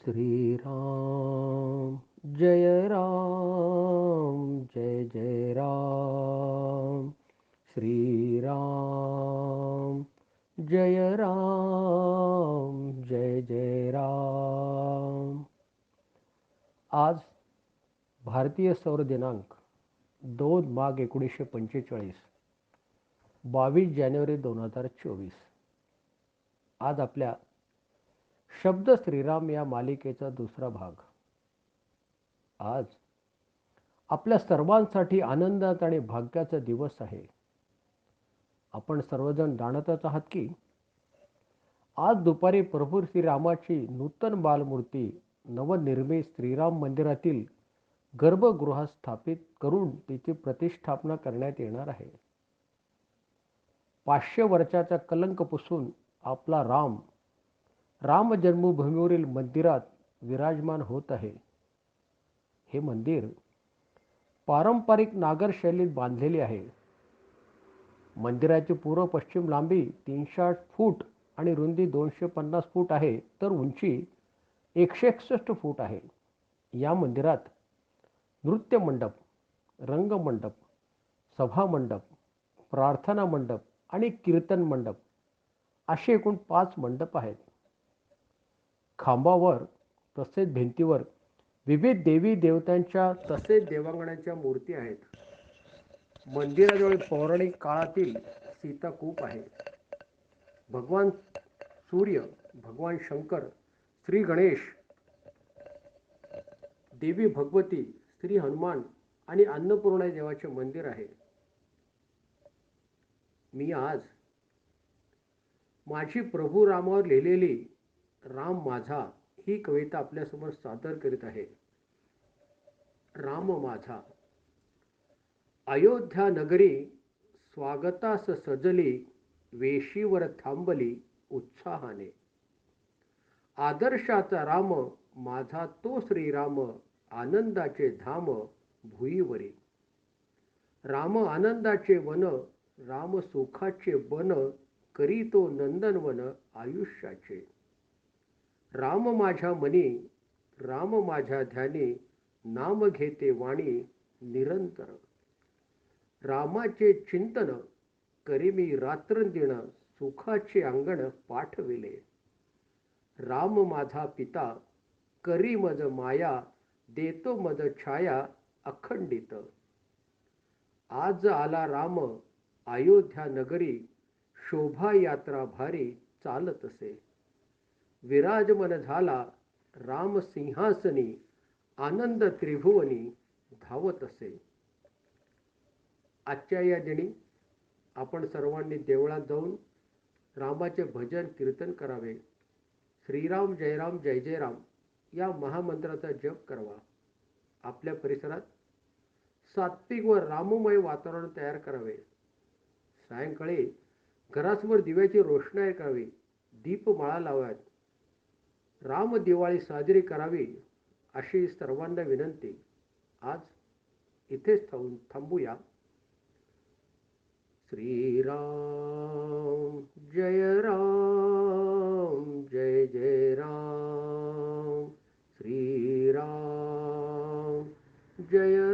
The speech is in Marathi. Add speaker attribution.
Speaker 1: श्रीराम जय राम जय जय राम। श्रीराम जय राम जय जय राम। आज भारतीय सौर दिनांक दोन माघ एकोणीसशे पंचेचाळीस बावीस जानेवारी दोन हजार चोवीस. आज आपल्या शब्द श्रीराम या मालिकेचा दुसरा भाग. आज आपल्या सर्वांसाठी आनंदात आणि भाग्याचा दिवस आहे. आपण सर्वजण जाणतच आहात की आज दुपारी प्रभू श्रीरामाची नूतन बालमूर्ती नवनिर्मित श्रीराम मंदिरातील गर्भगृहात स्थापित करून तिची प्रतिष्ठापना करण्यात येणार आहे. पाचशे वर्षाचा कलंक पुसून आपला राम राम जन्मभूमीवरील मंदिरात विराजमान होत आहे. हे मंदिर पारंपरिक नागर शैलीत बांधलेले आहे. मंदिराची पूर्व पश्चिम लांबी तीनशे आठ फूट आणि रुंदी दोनशे पन्नास फूट आहे तर उंची एकशे एकसष्ट फूट आहे. या मंदिरात नृत्य मंडप रंगमंडप सभामंडप प्रार्थना मंडप आणि कीर्तन मंडप असे एकूण पाच मंडप आहेत. खांबावर तसेच भिंतीवर विविध देवी देवतांच्या तसेच देवांगणांच्या मूर्ती आहेत. मंदिराजवळ पौराणिक काळातील सीताकूप आहे. भगवान सूर्य भगवान शंकर श्री गणेश देवी भगवती श्री हनुमान आणि अन्नपूर्णा देवाचे मंदिर आहे. मी आज माझी प्रभू रामावर लिहिलेली राम माझा ही कविता आपल्यासमोर सादर करीत आहे. राम माझा. अयोध्या नगरी स्वागतास सजली वेशीवर थांबली उत्साहाने. आदर्शाचा राम माझा तो श्रीराम आनंदाचे धाम भुईवरी. राम आनंदाचे वन राम सुखाचे बन करी तो नंदनवन आयुष्याचे. राम माझ्या मनी राम माझ्या ध्यानी नाम घेते वाणी निरंतर. रामाचे चिंतन करी मी रात्रंदिन सुखाचे अंगण पाठविले. राम माझा पिता करी मज माया देतो मज छाया अखंडित. आज आला राम अयोध्या नगरी शोभा यात्रा भारी चालत असे विराजमन झाला राम सिंहासनी आनंद त्रिभुवनी धावत असे. आजच्या या दिनी आपण सर्वांनी देवळात जाऊन रामाचे भजन कीर्तन करावे. श्रीराम जयराम जय जय राम या महामंत्राचा जप करावा. आपल्या परिसरात सात्विक व राममय वातावरण तयार करावे. सायंकाळी घरासमोर दिव्याची रोषणाई करावी. दीपमाळा लावाव्यात राम दिवाळी साजरी करावी अशी सर्वांना विनंती. आज इथेच थांबून थांबूया. श्रीराम जय राम जय जय राम. श्रीराम जय